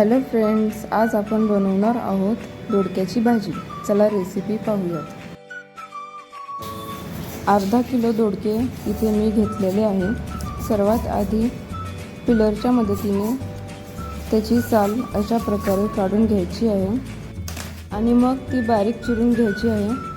Hello friends आज आपण बनवणार आहोत दोडक्याची भाजी. चला रेसिपी पाहूयात. अर्धा किलो दोडके इथे मी घेतलेले आहे सर्वात आधी पिलरच्या मदतीने त्याची साल अशा प्रकारे काढून घ्यायची आहे. आणि मग ती बारीक चिरून घ्यायची आहे.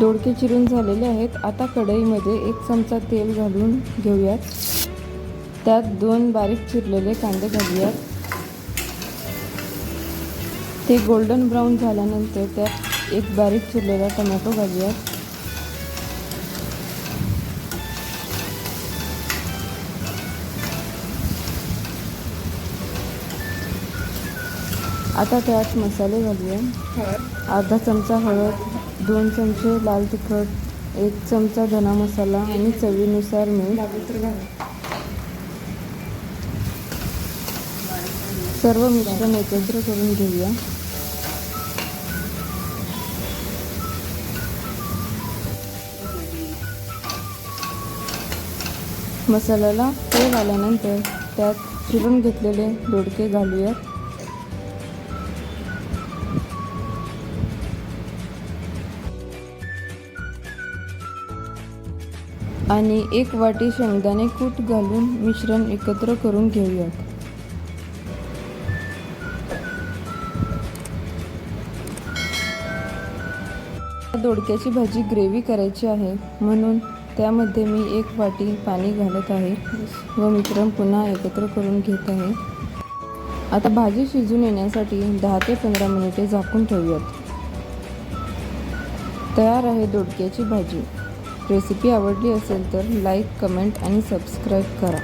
दोडके चिरून झालेले आहेत. आता कढईमध्ये एक चमचा तेल घालून घेऊयात. त्यात दोन बारीक चिरलेले कांदे घालूयात. ते गोल्डन ब्राऊन झाल्यानंतर त्यात एक बारीक चिरलेला टोमॅटो घालूयात. आता त्यात मसाले घालूया. अर्धा चमचा हळद. दोन चमचे लाल तिखट एक चमचा धना मसाला आणि चवीनुसार मीठ. सर्व मिश्रण एकत्र करून घेऊया. मसाल्याला तेल आल्यानंतर त्यात चिरून घेतलेले दोडके घालूयात. आणि एक वाटी शेंगदाणे कूट घालून मिश्रण एकत्र करून घेऊयात. दोडक्याची भाजी ग्रेव्ही करायची आहे. म्हणून त्यामध्ये मी एक वाटी पाणी घालत आहे व मिश्रण पुन्हा एकत्र करून घेत आहे. आता भाजी शिजून येण्यासाठी दहा ते पंधरा मिनिटे झाकून ठेवूयात. तयार आहे दोडक्याची भाजी. रेसिपी आवडली असेल तर लाईक कमेंट आणि सबस्क्राईब करा.